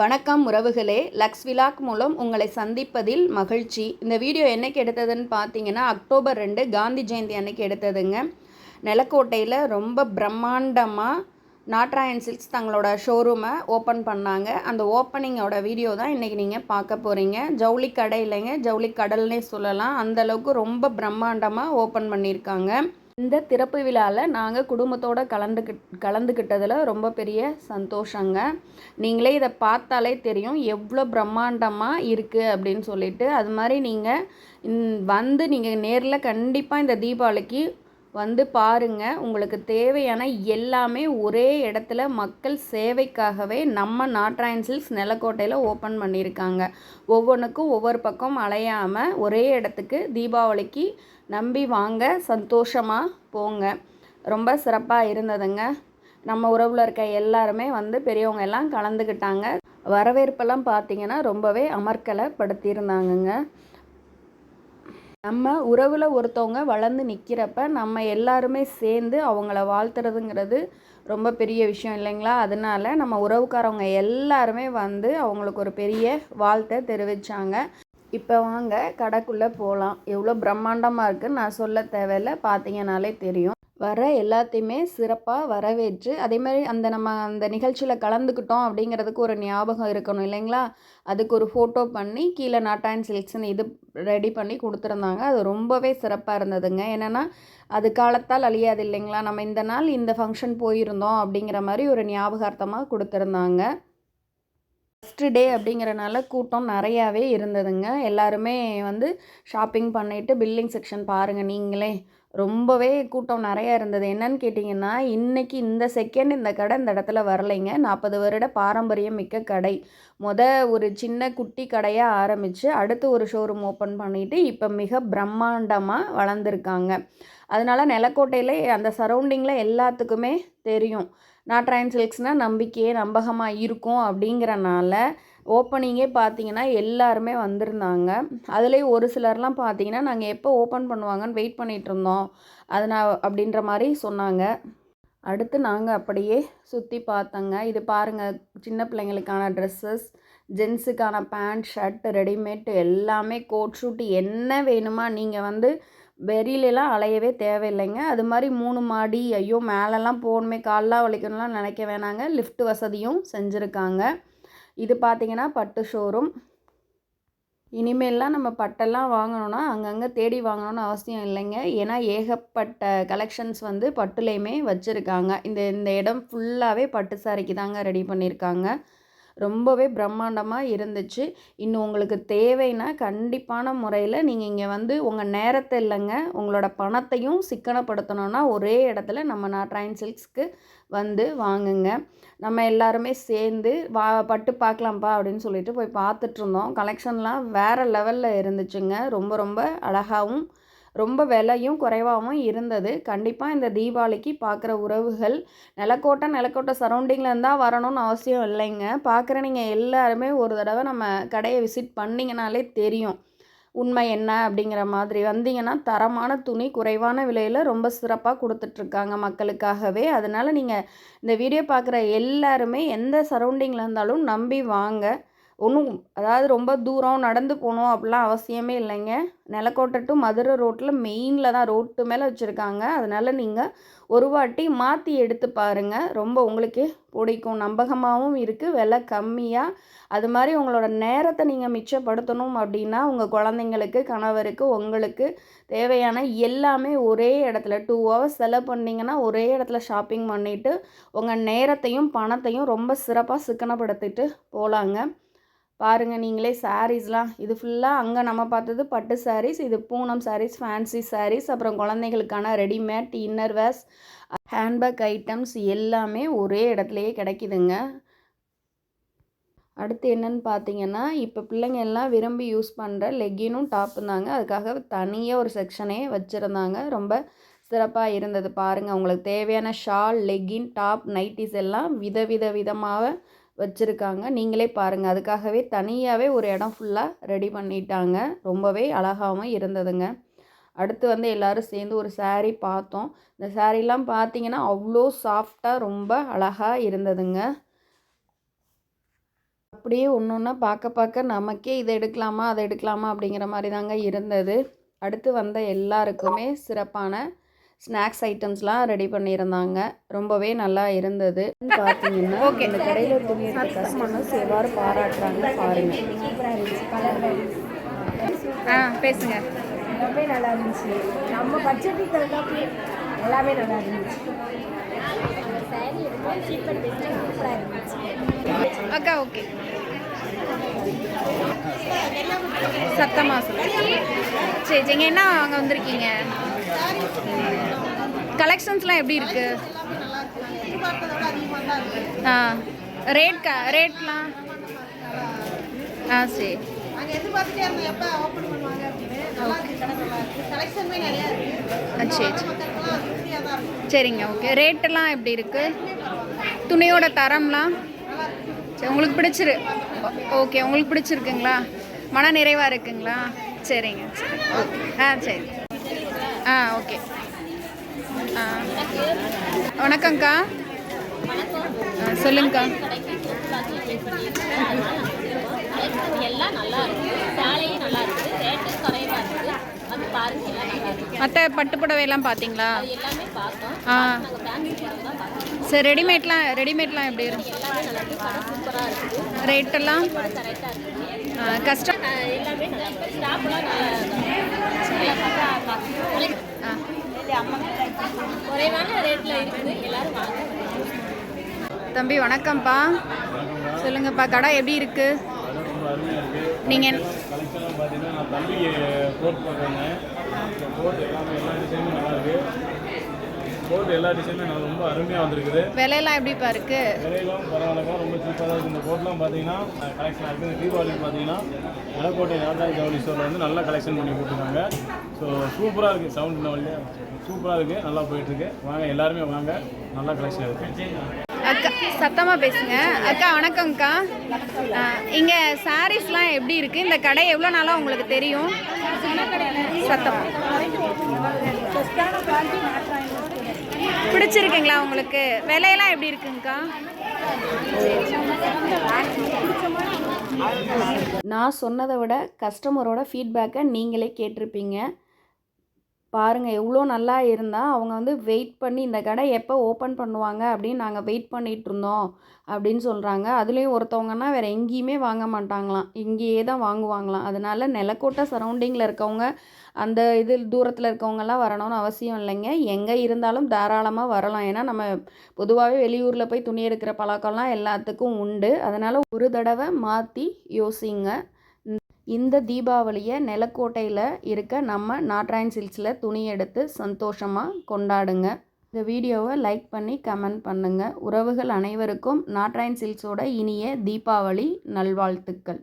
வணக்கம் உறவுகளே lux vlog மூலம் உங்களை சந்திப்பதில் மகிழ்ச்சி. இந்த வீடியோ என்னைக்கு எடுத்ததுன்னு பார்த்தீங்கன்னா அக்டோபர் ரெண்டு காந்தி ஜெயந்தி அன்னைக்கு எடுத்ததுங்க. நிலக்கோட்டையில் ரொம்ப பிரம்மாண்டமாக நாட்ராயன் சில்க்ஸ் தங்களோட ஷோரூமை ஓப்பன் பண்ணாங்க. அந்த ஓப்பனிங்கோட வீடியோ தான் இன்றைக்கி நீங்கள் பார்க்க போகிறீங்க ஜவுளி கடை இல்லைங்க ஜவுளி கடல்னே சொல்லலாம். அந்த அளவுக்கு ரொம்ப பிரம்மாண்டமாக ஓப்பன் பண்ணியிருக்காங்க. இந்த திறப்பு விழாவில் நாங்கள் குடும்பத்தோடு கலந்துக்கிட் கலந்துக்கிட்டதில் ரொம்ப பெரிய சந்தோஷங்க. நீங்களே இதை பார்த்தாலே தெரியும் எவ்வளோ பிரம்மாண்டமாக இருக்குது அப்படின்னு சொல்லிட்டு. அது மாதிரி நீங்கள் வந்து நீங்கள் நேரில் கண்டிப்பாக இந்த தீபாவளிக்கு வந்து பாருங்கள் உங்களுக்கு தேவையான எல்லாமே ஒரே இடத்துல மக்கள் சேவைக்காகவே நம்ம நாட்ராயன் சில்க்ஸ் நிலக்கோட்டையில் ஓப்பன் பண்ணியிருக்காங்க. ஒவ்வொன்றுக்கும் ஒவ்வொரு பக்கம் அலையாமல் ஒரே இடத்துக்கு தீபாவளிக்கு நம்பி வாங்க சந்தோஷமாக போங்க. ரொம்ப சிறப்பாக இருந்ததுங்க. நம்ம உறவில் இருக்க எல்லாருமே வந்து பெரியவங்க எல்லாம் கலந்துக்கிட்டாங்க வரவேற்பெல்லாம் பார்த்தீங்கன்னா ரொம்பவே அமர்க்கலைப்படுத்தியிருந்தாங்கங்க. நம்ம உறவில் ஒருத்தவங்க வளர்ந்து நிற்கிறப்ப நம்ம எல்லாருமே சேர்ந்து அவங்கள வாழ்த்துறதுங்கிறது ரொம்ப பெரிய விஷயம் இல்லைங்களா? அதனால நம்ம உறவுக்காரவங்க எல்லாருமே வந்து அவங்களுக்கு ஒரு பெரிய வாழ்த்தை தெரிவித்தாங்க இப்போ வாங்க கடைக்குள்ளே போகலாம் எவ்வளோ பிரம்மாண்டமாக இருக்குன்னு நான் சொல்ல தேவையில்ல. பார்த்தீங்கனாலே தெரியும். வர எல்லாத்தையுமே சிறப்பாக வரவேற்று அதேமாதிரி அந்த நம்ம அந்த நிகழ்ச்சியில் கலந்துக்கிட்டோம் அப்படிங்கிறதுக்கு ஒரு ஞாபகம் இருக்கணும் இல்லைங்களா? அதுக்கு ஒரு ஃபோட்டோ பண்ணி கீழே நாட்டாயின் சில்க்ஸ்னு இது ரெடி பண்ணி கொடுத்துருந்தாங்க. அது ரொம்பவே சிறப்பாக இருந்ததுங்க. என்னென்னா அது காலத்தால் அழியாது இல்லைங்களா? நம்ம இந்த நாள் இந்த ஃபங்க்ஷன் போயிருந்தோம் அப்படிங்கிற மாதிரி ஒரு ஞாபகார்த்தமாக கொடுத்துருந்தாங்க. ஃபஸ்ட்டு டே அப்படிங்கிறனால கூட்டம் நிறையாவே இருந்ததுங்க. எல்லாருமே வந்து ஷாப்பிங் பண்ணிவிட்டு பில்லிங் செக்ஷன் பாருங்கள் நீங்களே. ரொம்பவே கூட்டம் நிறையா இருந்தது. என்னன்னு கேட்டிங்கன்னா இன்றைக்கி இந்த செகண்ட் இந்த கடை இந்த இடத்துல வரலைங்க. நாற்பது வருட பாரம்பரியம் மிக்க கடை. மொத ஒரு சின்ன குட்டி கடையாக ஆரம்பித்து அடுத்து ஒரு ஷோரூம் ஓப்பன் பண்ணிவிட்டு இப்போ மிக பிரம்மாண்டமாக வளர்ந்துருக்காங்க. அதனால் நிலக்கோட்டையில் அந்த சரௌண்டிங்கில் எல்லாத்துக்குமே தெரியும். நாட்ராயன் சில்க்ஸ்னால் நம்பிக்கையே நம்பகமாக இருக்கும் அப்படிங்கிறனால ஓப்பனிங்கே பார்த்தீங்கன்னா எல்லாருமே வந்திருந்தாங்க. அதுலேயும் ஒரு சிலர்லாம் பார்த்தீங்கன்னா நாங்கள் எப்போ ஓப்பன் பண்ணுவாங்கன்னு வெயிட் பண்ணிகிட்டு இருந்தோம். அதனால் அப்படின்ற மாதிரி சொன்னாங்க. அடுத்து நாங்கள் அப்படியே சுற்றி பார்த்தோங்க. இது பாருங்கள் சின்ன பிள்ளைங்களுக்கான ட்ரெஸ்ஸஸ் ஜென்ஸுக்கான பேண்ட் ஷர்ட் ரெடிமேட் எல்லாமே கோட் ஷூட் என்ன வேணுமா நீங்கள் வந்து வெளியிலலாம் அலையவே தேவையில்லைங்க. அது மாதிரி மூணு மாடி ஐயோ மேலெல்லாம் போகணுமே கால்லாம் வலிக்கணும்லாம் நினைக்க வேணாங்க. லிஃப்ட் வசதியும் செஞ்சுருக்காங்க. இது பார்த்திங்கன்னா பட்டு ஷோரூம். இனிமேல்லாம் நம்ம பட்டெல்லாம் வாங்கணுன்னா அங்கங்கே தேடி வாங்கணும்னு அவசியம் இல்லைங்க. ஏன்னா ஏகப்பட்ட கலெக்ஷன்ஸ் வந்து பட்டுலேயுமே வச்சுருக்காங்க. இந்த இந்த இடம் ஃபுல்லாகவே பட்டு சாரிக்கு தாங்க ரெடி பண்ணியிருக்காங்க. ரொம்பவே பிரம்மாண்டமாக இருந்துச்சு. இன்னும் உங்களுக்கு தேவைன்னா கண்டிப்பான முறையில் நீங்கள் இங்கே வந்து உங்கள் நேரத்தை இல்லைங்க உங்களோட பணத்தையும் சிக்கனப்படுத்தணுன்னா ஒரே இடத்துல நம்ம நாட்ராயன் சில்க்ஸ்க்கு வந்து வாங்குங்க. நம்ம எல்லாருமே சேர்ந்து வா பட்டு பார்க்கலாம்ப்பா அப்படின்னு சொல்லிட்டு போய் பார்த்துட்ருந்தோம் கலெக்ஷன்லாம் வேறு லெவலில் இருந்துச்சுங்க. ரொம்ப ரொம்ப அழகாகவும் ரொம்ப விலையும் குறைவாகவும் இருந்தது. கண்டிப்பாக இந்த தீபாவளிக்கு பார்க்குற உறவுகள் நிலக்கோட்டை நிலக்கோட்டை சரௌண்டிங்கில் இருந்தால் வரணும்னு அவசியம் இல்லைங்க. பார்க்குற நீங்கள் எல்லாருமே ஒரு தடவை நம்ம கடையை விசிட் பண்ணிங்கனாலே தெரியும். உண்மை என்ன அப்படிங்கிற மாதிரி. வந்தீங்கன்னா தரமான துணி குறைவான விலையில் ரொம்ப சிறப்பாக கொடுத்துட்ருக்காங்க மக்களுக்காகவே. அதனால் நீங்கள் இந்த வீடியோ பார்க்குற எல்லாருமே எந்த சரௌண்டிங்கில் இருந்தாலும் நம்பி வாங்க. ஒன்றும் அதாவது ரொம்ப தூரம் நடந்து போகணும் அப்படிலாம் அவசியமே இல்லைங்க. நிலக்கோட்டை டு மதுரை ரோட்டில் மெயினில் தான் ரோட்டு மேலே வச்சுருக்காங்க. அதனால் நீங்கள் ஒரு வாட்டி மாற்றி எடுத்து பாருங்கள் ரொம்ப உங்களுக்கே பிடிக்கும். நம்பகமாகவும் இருக்குது விலை கம்மியாக அது மாதிரி உங்களோட நேரத்தை நீங்கள் மிச்சப்படுத்தணும் அப்படின்னா உங்கள் குழந்தைங்களுக்கு கணவருக்கு உங்களுக்கு தேவையான எல்லாமே ஒரே இடத்துல டூ ஹவர்ஸ் செலவு பண்ணிங்கன்னா ஒரே இடத்துல ஷாப்பிங் பண்ணிவிட்டு உங்கள் நேரத்தையும் பணத்தையும் ரொம்ப சிறப்பாக சிக்கனப்படுத்திட்டு போகலாங்க பாருங்கள் நீங்களே சாரீஸ்லாம் இது ஃபுல்லாக அங்கே நம்ம பார்த்தது பட்டு சாரீஸ் இது பூனம் சாரீஸ் ஃபேன்சி சாரீஸ் அப்புறம் குழந்தைகளுக்கான readymade inner wears handbag items எல்லாமே ஒரே இடத்துலையே கிடைக்குதுங்க. அடுத்து என்னென்னு பார்த்தீங்கன்னா இப்போ பிள்ளைங்க எல்லாம் விரும்பி யூஸ் பண்ணுற லெக்கினும் டாப்பும் தாங்க. அதுக்காக தனியாக ஒரு செக்ஷனே வச்சுருந்தாங்க. ரொம்ப சிறப்பாக இருந்தது பாருங்கள் உங்களுக்கு தேவையான ஷால் லெக்கின் டாப் நைட்டிஸ் எல்லாம் வித வித விதமாக வச்சுருக்காங்க. நீங்களே பாருங்கள் அதுக்காகவே தனியாகவே ஒரு இடம் ஃபுல்லாக ரெடி பண்ணிட்டாங்க. ரொம்பவே அழகாகவும் இருந்ததுங்க. அடுத்து வந்து எல்லோரும் சேர்ந்து ஒரு சாரீ பார்த்தோம். இந்த சாரீலாம் பார்த்தீங்கன்னா அவ்வளோ சாஃப்டாக ரொம்ப அழகாக இருந்ததுங்க. அப்படியே ஒன்று ஒன்றா பார்க்க பார்க்க நமக்கே இதை எடுக்கலாமா அதை எடுக்கலாமா அப்படிங்கிற மாதிரி தாங்க இருந்தது. அடுத்து வந்த எல்லாருக்குமே சிறப்பான ஸ்நாக்ஸ் ஐட்டம்ஸ்லாம் ரெடி பண்ணியிருந்தாங்க. ரொம்பவே நல்லா இருந்தது. பார்த்தீங்கன்னா இந்த கடையில் துணி எடுத்த கஸ்டமர்ஸ் எவ்வாறு பாராட்டுறாங்க. பாருங்க. ஆ பேசுங்க. எல்லாமே நல்லா இருந்துச்சு. நம்ம பட்ஜெட்டுக்கு தகுந்தாப்பி எல்லாமே நல்லா இருந்துச்சு. அக்கா ஓகே சத்தமாக சொல்லுங்க சரி சரிங்க என்ன அங்கே வந்திருக்கீங்க? கலெக்ஷன்ஸ்லாம் எப்படி இருக்கு? ஆ ரேட் க ரேட்லாம் ஆ சரி. சரி சரி. சரிங்க ஓகே ரேட்டெல்லாம் எப்படி இருக்கு? துணியோட தரம்லாம்? சரி உங்களுக்கு பிடிச்சிரு ஓகே உங்களுக்கு பிடிச்சிருக்குங்களா? மன நிறைவாக இருக்குங்களா? சரிங்க சரி. ஓகே ஆ சரி. ஆ ஓகே. ஆ. வணக்கங்க்கா ஆ சொல்லுங்கக்கா. எல்லாம் நல்லா இருக்கு நல்லா இருக்கு ரேட்டும் குறைவா இருக்கு பாருங்க மற்ற பட்டு புடவையெல்லாம் பார்த்தீங்களா? எல்லாமே பார்த்தோம் ஆ. சரி ரெடிமேட்லாம் ரெடிமேட்லாம் எப்படி இருக்கும் ரேட்டெல்லாம் கஷ்டம் தம்பி வணக்கம்ப்பா. சொல்லுங்கப்பா கடை எப்படி இருக்கு? பார்த்தீங்கன்னா தம்பிக்கு கோட் எல்லா டிசைனும் நல்லா ரொம்ப அருமையாக வந்திருக்குது. விலையெல்லாம் எப்படிப்பா இருக்கு? விலையெல்லாம் பரவாயில்லக்கா ரொம்ப சீப்பாக தான் இருக்குது இந்த கோட்லாம் பார்த்தீங்கன்னா கலெக்ஷன் இருக்குது. தீபாவளிக்கு பார்த்தீங்கன்னா நிலக்கோட்டை நாட்டாய் ஜவுளி ஸ்டோரில் வந்து நல்லா கலெக்ஷன் பண்ணி கொடுத்துருக்காங்க ஸோ சூப்பராக இருக்குது சவுண்ட் வழியாக சூப்பராக இருக்குது நல்லா போயிட்டுருக்கு வாங்க எல்லாருமே வாங்க. நல்லா கலெக்ஷன் இருக்குது அக்கா சத்தமாக பேசுங்க. அக்கா வணக்கம்க்கா. இங்க சாரீஸ்லாம் எப்படி இருக்கு? இந்த கடை எவ்வளோ நாளாக உங்களுக்கு தெரியும்? சத்தம். பிடிச்சிருக்குங்களா உங்களுக்கு? விலையெல்லாம் எப்படி இருக்குங்கக்கா நான் சொன்னதை விட கஸ்டமரோட ஃபீட்பேக்கை நீங்களே கேட்டிருப்பீங்க. பாருங்கள் எவ்வளோ நல்லா இருந்தால் அவங்க வந்து வெயிட் பண்ணி இந்த கடை எப்போ ஓப்பன் பண்ணுவாங்க அப்படின்னு நாங்கள் வெயிட் பண்ணிகிட்டு இருந்தோம் அப்படின்னு சொல்கிறாங்க அதுலேயும் ஒருத்தவங்கன்னா வேறு எங்கேயுமே வாங்க மாட்டாங்களாம். இங்கேயே தான் வாங்குவாங்களாம். அதனால் நிலக்கோட்டை சரௌண்டிங்கில் இருக்கவங்க அந்த இது தூரத்தில் இருக்கவங்கெல்லாம் வரணும்னு அவசியம் இல்லைங்க. எங்கே இருந்தாலும் தாராளமாக வரலாம். ஏன்னா நம்ம பொதுவாகவே வெளியூரில் போய் துணி எடுக்கிற பழக்கம்லாம் எல்லாத்துக்கும் உண்டு. அதனால் ஒரு தடவை மாற்றி யோசிங்க. இந்த தீபாவளியை நிலக்கோட்டையில் இருக்க நம்ம நாட்ராயன் சில்க்ஸில் துணி எடுத்து சந்தோஷமாக கொண்டாடுங்க. இந்த வீடியோவை லைக் பண்ணி கமெண்ட் பண்ணுங்கள் உறவுகள் அனைவருக்கும் நாட்ராயன் சில்க்ஸோட இனிய தீபாவளி நல்வாழ்த்துக்கள்.